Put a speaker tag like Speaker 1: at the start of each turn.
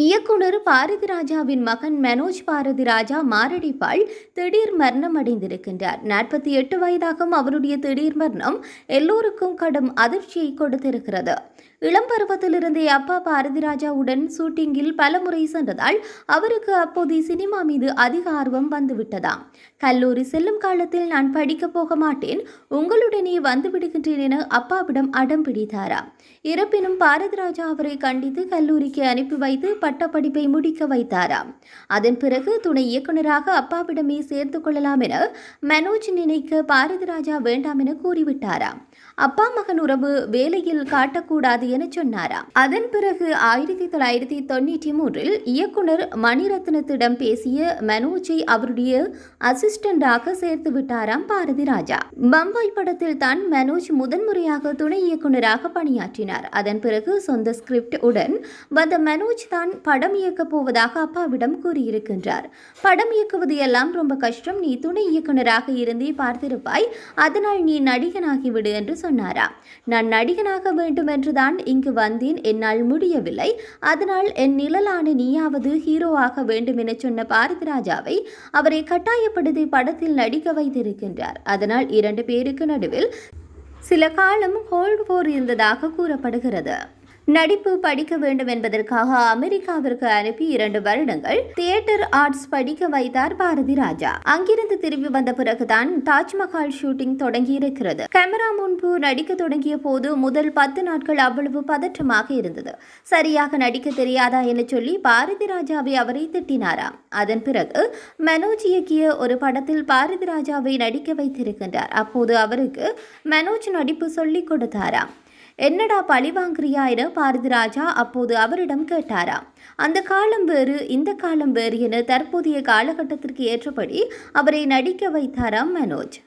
Speaker 1: இயக்குனர் பாரதி ராஜாவின் மகன் மனோஜ் பாரதி ராஜா மாரடைப்பால் திடீர் மரணம் அடைந்திருக்கின்றார். நாற்பத்தி எட்டு வயதாகும் அவருடைய திடீர் மரணம் எல்லோருக்கும் கடும் அதிர்ச்சியை கொடுத்திருக்கிறது. இளம் பருவத்திலிருந்தே அப்பா பாரதி ராஜாவுடன் ஷூட்டிங்கில் பலமுறை சென்றதால் அவருக்கு அப்போது சினிமா மீது அதிக ஆர்வம் வந்துவிட்டதாம். கல்லூரி செல்லும் காலத்தில் நான் படிக்கப் போக மாட்டேன். உங்களுடனே வந்து விடுகின்றேன் என அப்பாவிடம் அடம் பிடித்தாராம். இருப்பினும் பாரதி ராஜா அவரை கண்டித்து கல்லூரிக்கு அனுப்பி வைத்து பட்டப்படிப்பை முடிக்க வைத்தாராம். அதன் பிறகு துணை இயக்குநராக அப்பாவிடமே சேர்த்து கொள்ளலாம் என மனோஜ் நினைக்க பாரதி ராஜா வேண்டாம் என கூறிவிட்டாராம். அப்பா மகன் உறவு வேலையில் காட்டக்கூடாது என சொன்னாராம். அதன் பிறகு ஆயிரத்தி தொள்ளாயிரத்தி தொண்ணூற்றி மூன்றில் இயக்குனர் மணிரத்னத்திடம் பேசிய மனோஜை அவருடைய அசிஸ்டண்டாக சேர்த்து விட்டாராம் பாரதி ராஜா. பம்பாய் படத்தில் தான் மனோஜ் முதன்முறையாக துணை இயக்குனராக பணியாற்றினார். அதன் பிறகு சொந்த ஸ்கிரிப்ட் உடன் வந்த மனோஜ் தான் படம் இயக்கப் போவதாக அப்பாவிடம் கூறியிருக்கின்றார். படம் இயக்குவது எல்லாம் ரொம்ப கஷ்டம். நீ துணை இயக்குனராக இருந்தே பார்த்திருப்பாய். அதனால் நீ நடிகனாகிவிடு என்று சொன்னாரா? நான் நடிகனாக வேண்டும் என்றுதான் இங்கு வந்தேன். என்னால் முடியவில்லை. அதனால் என் நிழலான நீயாவது ஹீரோவாக வேண்டும் என சொன்ன பாரதிராஜாவை அவரை கட்டாயப்படுத்தி படத்தில் நடிக்க வைத்திருக்கின்றார். அதனால் இரண்டு பேருக்கு நடுவில் சில காலம் ஹோல்ட் போர் இருந்ததாக கூறப்படுகிறது. நடிப்பு படிக்க வேண்டும் என்பதற்காக அமெரிக்காவிற்கு அனுப்பி இரண்டு வருடங்கள் தியேட்டர் ஆர்ட்ஸ் படிக்க வைத்தார் பாரதி ராஜா. அங்கிருந்து திரும்பி வந்த பிறகுதான் தாஜ்மஹால் ஷூட்டிங் தொடங்கி இருக்கிறது கேமரா முன்பு நடிக்க தொடங்கிய போது முதல் பத்து நாட்கள் அவ்வளவு பதற்றமாக இருந்தது. சரியாக நடிக்க தெரியாதா என சொல்லி பாரதி ராஜாவை அவரை திட்டினாராம். அதன் பிறகு மனோஜ் இயக்கிய ஒரு படத்தில் பாரதி ராஜாவை நடிக்க வைத்திருக்கின்றார். அப்போது அவருக்கு மனோஜ் நடிப்பு சொல்லிக் கொடுத்தாராம். என்னடா பழி வாங்குறியா என பாரதி ராஜா அப்போது அவரிடம் கேட்டாராம் அந்த காலம் வேறு இந்த காலம் வேறு என தற்போதைய காலகட்டத்திற்கு ஏற்றபடி அவரை நடிக்க வைத்தாராம் மனோஜ்.